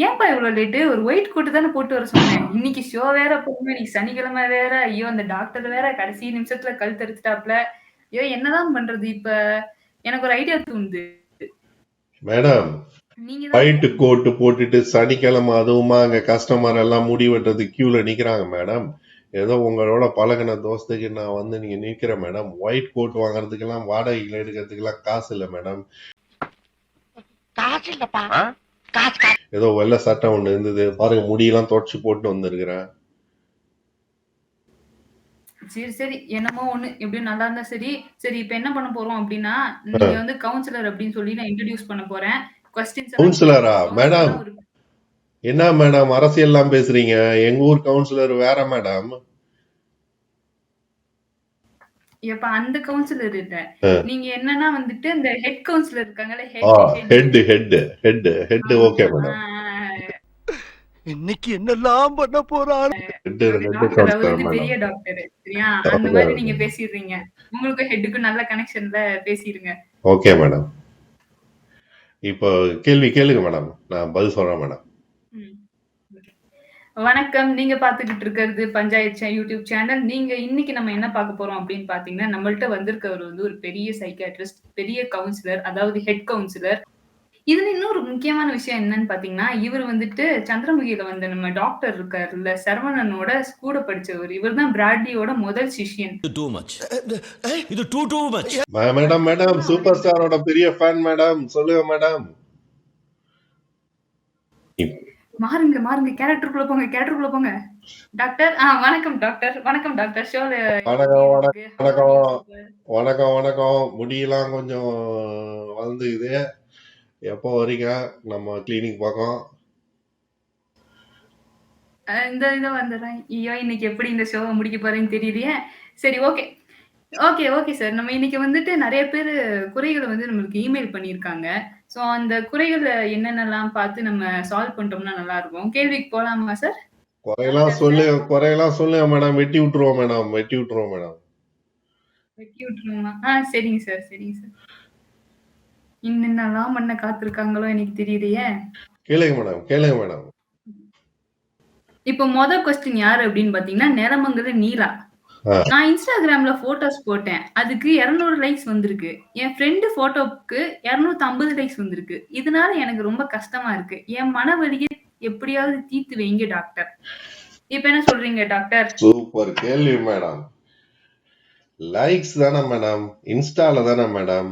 ஏன்பா இவ்ளோ லேட்டு? ஒரு ஒயிட் கோட் தானே போட்டு வர சொன்னேன். இன்னைக்கு ஷோ வேற போடணும். இன்னைக்கு சனிக்கிழமை வேற. ஐயோ! அந்த டாக்டர் வேற கடைசி நிமிஷத்துல கழுத்தறுத்துட்டாப்ல. ஐயோ! என்னதான் பண்றது இப்ப? எனக்கு ஒரு ஐடியா தோணுது. மேடம் ஒயிட் கோட் போட்டுட்டு சனிக்கிழமை அதுவுமா அங்க கஸ்டமர் எல்லாம் முடி வெட்டுறதுக்கு கியூல நிக்கிறாங்க மேடம் ஏதோ உங்களோட பழகின தோஸ்துக்கு நான் வந்து நீங்க நிக்கிறேன் மேடம் ஒயிட் கோட் வாங்குறதுக்கெல்லாம் வாடகைகள் எடுக்கிறதுக்கெல்லாம் காசு இல்லை மேடம் காசு இல்லப்பா காசு காசு ஏதோ வெள்ளை சட்டை ஒண்ணு இருந்தது பாருங்க முடியெல்லாம் தொடச்சு போட்டு வந்திருக்கிறேன் சரி, சரி. என்னமோ ஒண்ணு. எப்படியும் நல்லா இருந்தா சரி. சரி இப்ப என்ன பண்ண போறோம் அப்படின்னா, நீங்க வந்து கவுன்சிலர் அப்படின்னு சொல்லி நான் இன்ட்ரோடியூஸ் பண்ண போறேன். கொஸ்டின்ஸ் கவுன்சிலரா. மேடம் என்ன மேடம் அரசியல்லாம் பேசுறீங்க? எங்க ஊர் கவுன்சிலர் வேற மேடம் எப்ப அந்த கவுன்சிலர் இல்ல. நீங்க என்னன்னா வந்துட்டு இந்த ஹெட் கவுன்சிலர் இருக்காங்கல்ல head head head head okay madam இன்னைக்கு என்னெல்லாம் பண்ண வந்து பெரிய டாக்டர் சரியா? அந்த மாதிரி நீங்க பேசிடுறீங்க. உங்களுக்கும் ஹெட்டுக்கும் நல்ல கனெக்ஷன்ல பேசிடுங்க. ஓகே மேடம் இப்போ கேள்வி கேளுங்க மேடம் நான் பதில் சொல்றேன் மேடம். வணக்கம். நீங்க பாத்துக்கிட்டு இருக்கிறது பஞ்சாயத்து சே- யூடியூப் சேனல். நீங்க இன்னைக்கு நம்ம என்ன பார்க்க போறோம் அப்படின்னு பாத்தீங்கன்னா நம்மள்ட்ட வந்திருக்கவர் வந்து ஒரு பெரிய சைக்காட்ரிஸ்ட் பெரிய கவுன்சிலர் அதாவது ஹெட் கவுன்சிலர் இதுல இன்னொரு முக்கியமான விஷயம் என்னன்னு பாத்தீங்கன்னா இவர் வந்துட்டு சந்திரமுகியில வந்த நம்ம டாக்டர் இருக்காருல்ல சரவணனோட கூட படிச்சவர். இவர் தான் பிராட்லியோட முதல் சிஷ்யன். இது டூ மச் இது டூ டூ மச் மே- மேடம் மேடம் சூப்பர் ஸ்டாரோட பெரிய ஃபேன் மேடம். சொல்லுங்க மேடம். மாறுங்க மாறுங்க. கேரக்டருக்குள்ள போங்க கேரக்டருக்குள்ள போங்க. டாக்டர் ஆ வணக்கம் டாக்டர். வணக்கம் டாக்டர். ஷோல வணக்கம் வணக்கம் வணக்கம். வணக்கம் முடியெல்லாம் கொஞ்சம் வளர்ந்துக்குது. எப்போ வரீங்க? நம்ம கிளினிக் பக்கம். இந்த இதை வந்துடுறேன். ஐயோ இன்னைக்கு எப்படி இந்த ஷோவை முடிக்க போறேன்னு தெரியலையே. சரி ஓகே ஓகே ஓகே சார் நம்ம இன்னைக்கு வந்துட்டு நிறைய பேர் குறைகளை வந்து நம்மளுக்கு இமெயில் பண்ணியிருக்காங்க. ஸோ அந்த குறைகளை என்னென்னலாம் பார்த்து நம்ம சால்வ் பண்ணிட்டோம்னா நல்லா இருக்கும் கேள்விக்கு போலாமா சார் குறையெல்லாம் சொல்லு குறையெல்லாம் சொல்லுங்க மேடம் வெட்டி விட்டுருவோம் மேடம் வெட்டி விட்டுருவோம் மேடம் வெட்டி விட்டுருமா ஆ சரிங்க சார் சரிங்க சார் என்னென்னலாம் பண்ண காத்திருக்காங்களோ எனக்கு தெரியலையே கேளுங்க மேடம் கேளுங்க மேடம் இப்போ மொதல் கொஸ்டின் யாரு அப்படின்னு பாத்தீங்கன்னா நிலமங்கல நீலா. நான் இன்ஸ்டாகிராம்ல போட்டோஸ் போட்டேன். அதுக்கு 200 லைக்ஸ் வந்திருக்கு. என் ஃப்ரெண்டு போட்டோவுக்கு 250 லைக்ஸ் வந்திருக்கு. இதனால எனக்கு ரொம்ப கஷ்டமா இருக்கு. என் மன வலியை எப்படியாவது தீர்த்து வைங்க டாக்டர் இப்ப என்ன சொல்றீங்க டாக்டர் சூப்பர் கேள்வி மேடம் லைக்ஸ் தானே மேடம் இன்ஸ்டால தானே மேடம்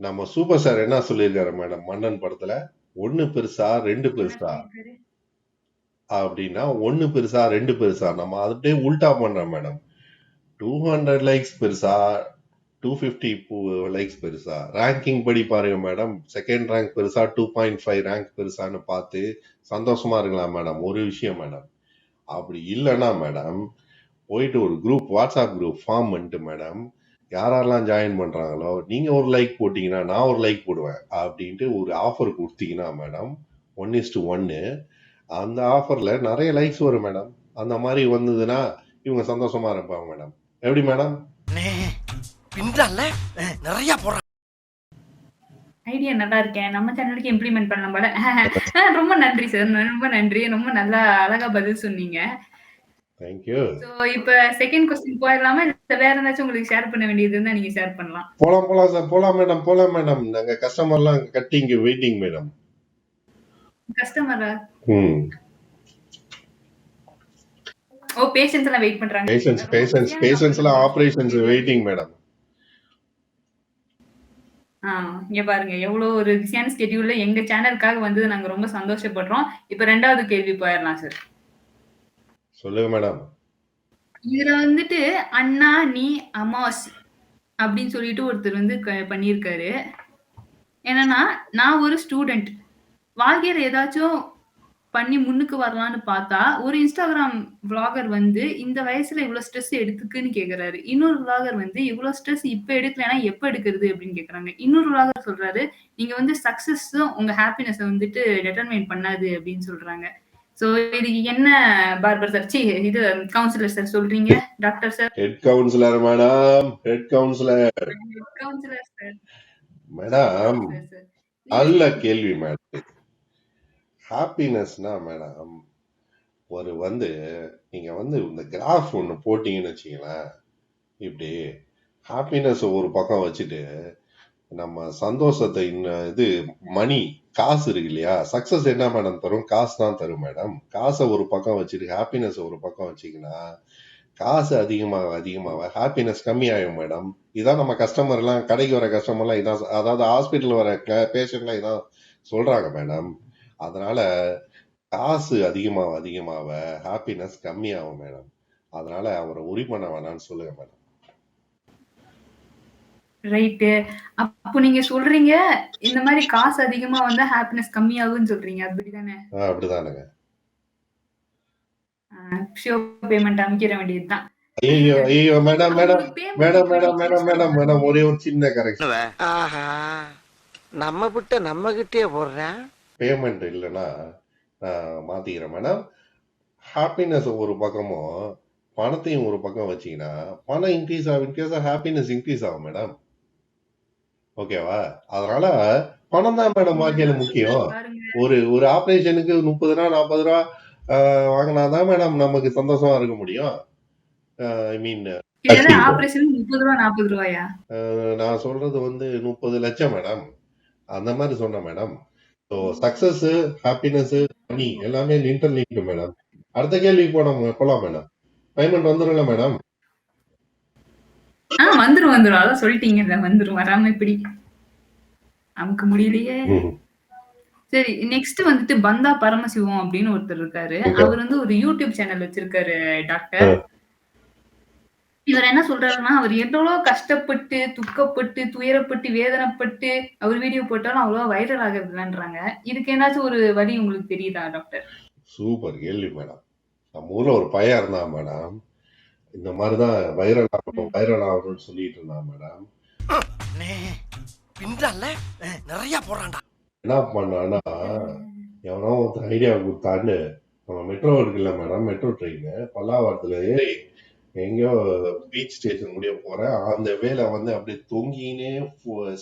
நம்ம சூப்பர் ஸ்டார் என்ன சொல்லியிருக்காரு மேடம் மன்னன் படத்துல ஒண்ணு பெருசா ரெண்டு பெருசா? அப்படின்னா ஒண்ணு பெருசா ரெண்டு பெருசா. நம்ம அப்படியே உல்டா பண்றோம் மேடம் டூ ஹண்ட்ரட் லைக்ஸ் பெருசா டூ ஃபிஃப்டி லைக்ஸ் பெருசா. ரேங்கிங் படி பாருங்க மேடம் செகண்ட் ரேங்க் பெருசா டூ பாயிண்ட் ஃபைவ் ரேங்க் பெருசான்னு பார்த்து சந்தோஷமா இருக்கலாம் மேடம் ஒரு விஷயம் மேடம் அப்படி இல்லைன்னா மேடம் போயிட்டு ஒரு குரூப் வாட்ஸ்அப் குரூப் ஃபார்ம் பண்ணிட்டு மேடம் யாரெல்லாம் ஜாயின் பண்றாங்களோ நீங்கள் ஒரு லைக் போட்டிங்கன்னா நான் ஒரு லைக் போடுவேன் அப்படின்ட்டு ஒரு ஆஃபர் கொடுத்தீங்கன்னா மேடம் ஒன் இஸ் டு ஒன்னு அந்த ஆஃபர்ல நிறைய லைக்ஸ் வரும் மேடம் அந்த மாதிரி வந்ததுன்னா இவங்க சந்தோஷமா இருப்பாங்க மேடம் எப்படி மேடம்? பின்றால நிறைய போறான் ஐடியா நல்லா இருக்கேன் நம்ம சேனலுக்கு இம்ப்ளிமெண்ட் பண்ணலாம் போல. ரொம்ப நன்றி சார். ரொம்ப நன்றி. ரொம்ப நல்லா அழகா பதில் சொன்னீங்க. தேங்க்யூ ஸோ இப்போ செகண்ட் கொஸ்டின் போயிடலாமா? இல்ல வேற ஏதாச்சும் உங்களுக்கு ஷேர் பண்ண வேண்டியது இருந்தா நீங்க ஷேர் பண்ணலாம். போலாம் போலாம் சார். போலாம் மேடம் போலாம் மேடம். நாங்க கஸ்டமர்லாம் கட்டிங்க வெயிட்டிங் மேடம். கஸ்டமரா ம். ஓ பேஷன்ஸ் எல்லாம் வெயிட் பண்றாங்க. பேஷன்ஸ் பேஷன்ஸ் பேஷன்ஸ் எல்லாம் ஆபரேஷன்ஸ் வெயிட்டிங் மேடம் இங்க பாருங்க. எவ்வளவு ஒரு பிஸியான ஸ்கெடியூல்ல எங்க சேனலுக்காக வந்தது நாங்க ரொம்ப சந்தோஷப்படுறோம். இப்போ ரெண்டாவது கேள்வி போயிடலாம் சார் சொல்லுங்க மேடம் இதுல வந்துட்டு அண்ணா நீ அமாஸ் அப்படின்னு சொல்லிட்டு ஒருத்தர் வந்து பண்ணியிருக்காரு. என்னன்னா நான் ஒரு ஸ்டூடெண்ட் வாழ்க்கையில ஏதாச்சும் பண்ணி முன்னுக்கு வரலான்னு பார்த்தா ஒரு இன்ஸ்டாகிராம் vlogger வந்து இந்த வயசுல இவ்வளவு ஸ்ட்ரெஸ் எடுத்துக்குன்னு கேக்குறாரு. இன்னொரு vlogger வந்து இவ்வளவு ஸ்ட்ரெஸ் இப்ப எடுக்கலைன்னா எப்ப எடுக்கிறது அப்படின்னு கேக்குறாங்க. இன்னொரு vlogger சொல்றாரு நீங்க வந்து சக்சஸும் உங்க ஹாப்பினஸ் வந்துட்டு டெட்டர்மைன் பண்ணாது அப்படின்னு சொல்றாங்க. சோ இதுக்கு என்ன பார்பர் சார் சி இது கவுன்சிலர் சார் சொல்றீங்க? Doctor sir head councillor madam head councillor councillor sir madam நல்ல கேள்வி மேடம் ஹாப்பினஸ்னா மேடம் ஒரு வந்து நீங்க வந்து இந்த கிராஃப் ஒன்று போட்டீங்கன்னு வச்சிங்களேன் இப்படி ஹாப்பினஸ் ஒரு பக்கம் வச்சுட்டு நம்ம சந்தோஷத்தை இன்னும் இது மணி காசு இருக்கு இல்லையா? சக்ஸஸ் என்ன மேடம் தரும்? காசு தான் தரும் மேடம் காசை ஒரு பக்கம் வச்சுட்டு ஹாப்பினஸ் ஒரு பக்கம் வச்சீங்கன்னா காசு அதிகமாக அதிகமாக ஹாப்பினஸ் கம்மியாகும் மேடம் இதான் நம்ம கஸ்டமர்லாம் கடைக்கு வர கஸ்டமர்லாம் இதான் அதாவது ஹாஸ்பிட்டல் வர பேஷண்ட்லாம் இதான் சொல்கிறாங்க மேடம் அதனால காசு அதிகமாக அதிகமாக ஹாப்பினஸ் கம்மியாகும் மேடம் அதனால அவரை உரி பண்ண வேணாம்னு சொல்லுங்க மேடம் ரைட்டு அப்போ நீங்க சொல்றீங்க இந்த மாதிரி காசு அதிகமா வந்தா ஹாப்பினஸ் கம்மியாகும்னு சொல்றீங்க. அப்படிதானே? ஆ, அப்படிதானுங்க. ஷோ பேமெண்ட் அமைக்கிற வேண்டியதுதான். ஐயோ ஐயோ madam madam madam madam madam madam madam ஒரே ஒரு சின்ன கரெக்ஷன் ஆஹா நம்ம விட்ட நம்ம கிட்டே போடுறேன். பேமெண்ட் இல்லைன்னா நான் மாத்திக்கிறேன். மேடம் ஹாப்பினஸ் ஒரு பக்கமும் பணத்தையும் ஒரு பக்கம் வச்சீங்கன்னா பணம் இன்க்ரீஸ் ஆகும். இன்க்ரீஸ் ஹாப்பினஸ் இன்க்ரீஸ் ஆகும் மேடம் ஓகேவா அதனால பணம் தான் மேடம் வாழ்க்கையில முக்கியம். ஒரு ஒரு ஆபரேஷனுக்கு முப்பது ரூபா நாற்பது ரூபா வாங்கினாதான் மேடம் நமக்கு சந்தோஷமா இருக்க முடியும். ஐ மீன் நான் சொல்றது வந்து முப்பது லட்சம் மேடம் அந்த மாதிரி சொன்னேன் madam so success happiness money எல்லாமே இன்டர்லிங்க் மேடம் அடுத்த கேள்விக்கு போனோம் போலாம் மேடம் பேமெண்ட் வந்துடும்ல மேடம் ஆ வந்துரும் வந்துரும். அதான் சொல்லிட்டீங்கல்ல வந்துரும். வராம இப்படி நமக்கு முடியலையே. சரி நெக்ஸ்ட் வந்துட்டு பந்தா பரமசிவம் அப்படின்னு ஒருத்தர் இருக்காரு. அவர் வந்து ஒரு யூடியூப் சேனல் வச்சிருக்காரு டாக்டர். இவர் என்ன சொல்றாருன்னா அவர் எவ்வளவு கஷ்டப்பட்டு துக்கப்பட்டு துயரப்பட்டு வேதனைப்பட்டு அவர் வீடியோ போட்டாலும் அவ்வளவா வைரல் ஆகிறதுலன்றாங்க இதுக்கு ஏதாச்சும் ஒரு வழி உங்களுக்கு தெரியுதா டாக்டர் சூப்பர் கேள்வி மேடம் நம்ம ஊர்ல ஒரு பையன் இருந்தான் மேடம் இந்த மாதிரிதான் வைரல் ஆகணும் வைரல் ஆகணும்னு சொல்லிட்டு இருந்தான் மேடம் நிறைய போறான்டா என்ன பண்ணான்னா எவனோ ஐடியா கொடுத்தான்னு நம்ம மெட்ரோ இருக்குல்ல மேடம் மெட்ரோ ட்ரெயின் பல்லாவரத்துல ஏறி எங்கேயோ பீச் ஸ்டேஷன் முடிய போறேன். அந்த வேலை வந்து அப்படியே தொங்கினே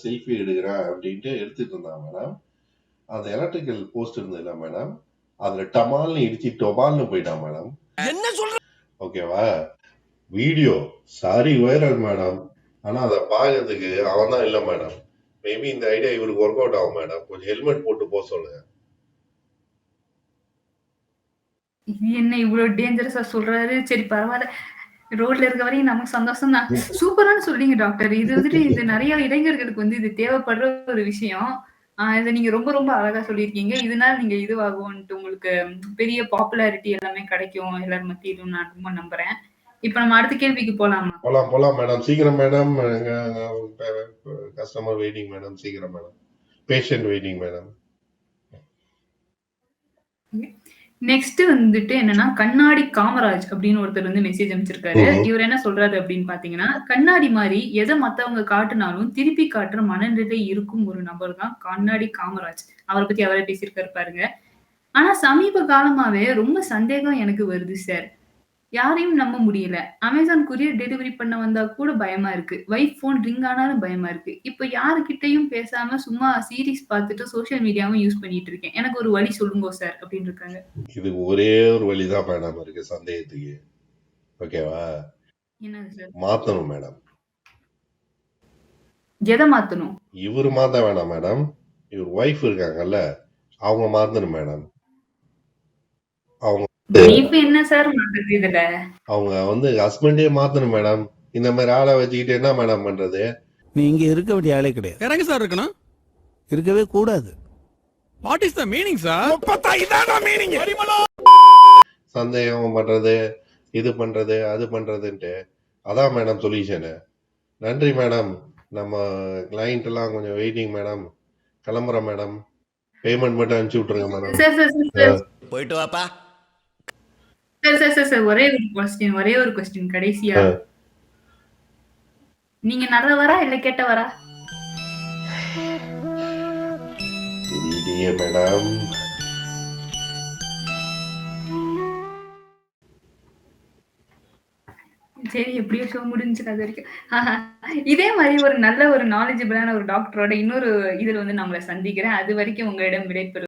செல்ஃபி எடுக்கிறேன் அப்படின்ட்டு எடுத்துட்டு இருந்தான் மேடம் அந்த எலக்ட்ரிக்கல் போஸ்ட் இருந்ததுல மேடம் அதுல டமால்னு இடிச்சு டொபால்னு போயிட்டான் மேடம் என்ன சொல்ற ஓகேவா வீடியோ சாரி வைரல் மேடம் ஆனா அதை பார்க்கறதுக்கு அவன் தான் இல்லை மேடம் மேபி இந்த ஐடியா இவருக்கு ஒர்க் அவுட் ஆகும் மேடம் கொஞ்சம் ஹெல்மெட் போட்டு போக சொல்லுங்க. இது என்ன இவ்வளவு டேஞ்சரஸா சொல்றாரு? சரி பரவாயில்ல. ரோட்ல இருக்க வரையும் நமக்கு சந்தோஷம் தான் சூப்பரான சொல்றீங்க டாக்டர். இது வந்துட்டு இது நிறைய இளைஞர்களுக்கு வந்து இது தேவைப்படுற ஒரு விஷயம். ஆஹ் இதை நீங்க ரொம்ப ரொம்ப அழகா சொல்லியிருக்கீங்க. இதனால நீங்க இதுவாகும்ட்டு உங்களுக்கு பெரிய பாப்புலாரிட்டி எல்லாமே கிடைக்கும் எல்லார் மத்தியிலும் நான் ரொம்ப நம்புறேன். இப்ப நம்ம அடுத்த கேள்விக்கு போலாமா? போலாம் போலாம் மேடம் சீக்கிரம் மேடம் கஸ்டமர் வெயிட்டிங் மேடம் சீக்கிரம் madam patient waiting madam next வந்துட்டு என்னன்னா கண்ணாடி காமராஜ் அப்படின்னு ஒருத்தர் வந்து மெசேஜ் அனுப்பிச்சிருக்காரு. ம்ஹும். இவர் என்ன சொல்றாரு அப்படின்னு பாத்தீங்கன்னா கண்ணாடி மாதிரி எதை மத்தவங்க காட்டுனாலும் திருப்பி காட்டுற மனநிலை இருக்கும் ஒரு நபர் தான் கண்ணாடி காமராஜ். அவரை பத்தி அவரே பேசியிருக்காரு பாருங்க. ஆனா சமீப காலமாவே ரொம்ப சந்தேகம் எனக்கு வருது சார் யாரையும் நம்ப முடியல. அமேசான் கொரியர் டெலிவரி பண்ண வந்தா கூட பயமா இருக்கு. வைஃப் போன் ரிங் ஆனாலும் பயமா இருக்கு. இப்ப யாருக்கிட்டையும் பேசாம சும்மா சீரிஸ் பார்த்துட்டு சோஷியல் மீடியாவும் யூஸ் பண்ணிட்டு இருக்கேன். எனக்கு ஒரு வழி சொல்லுங்க சார் அப்படின்னு இருக்காங்க. இது ஒரே ஒரு வழிதான் மேடம் இருக்கு. சந்தேகத்துக்கு. ஓகேவா என்னது சார் மாத்தணும் மேடம் எதை மாத்தணும்? இவர் மாத்த வேணாம் மேடம் இவர் ஒய்ஃப் இருக்காங்கல்ல. அவங்க மாத்தணும் மேடம் என்ன சார் அவங்க வந்து ஹஸ்பண்டே மாத்தணும் மேடம் இந்த மாதிரி ஆளை வச்சுக்கிட்டு என்ன மேடம் பண்றது? நீ இங்க இருக்க வேண்டிய ஆளே கிடையாது. இறங்க சார் இருக்கணும். இருக்கவே கூடாது. What is the meaning sir இதான் மீனிங் சந்தேகம் பண்றது இது பண்றது அது பண்றதுன்ட்டு. அதான் மேடம் சொல்யூஷனு நன்றி மேடம் நம்ம கிளைண்ட் எல்லாம் கொஞ்சம் வெயிட்டிங் மேடம் கிளம்புறோம் மேடம் பேமெண்ட் மட்டும் அனுப்பிச்சு விட்டுருங்க மேடம் போயிட்டு வாப்பா. ஒரே ஒரு கொஸ்டின் ஒரே ஒரு கொஸ்டின் கடைசியா. நீங்க நடந்தவரா இல்ல கேட்டவரா? தெரியலையே மேடம் சரி எப்படியோ ஷோ முடிஞ்சுது அது வரைக்கும். இதே மாதிரி ஒரு நல்ல ஒரு நாலேஜபிளான ஒரு டாக்டரோட இன்னொரு இதில் வந்து நம்மளை சந்திக்கிறேன். அது வரைக்கும் உங்களிடம் விடைபெறும்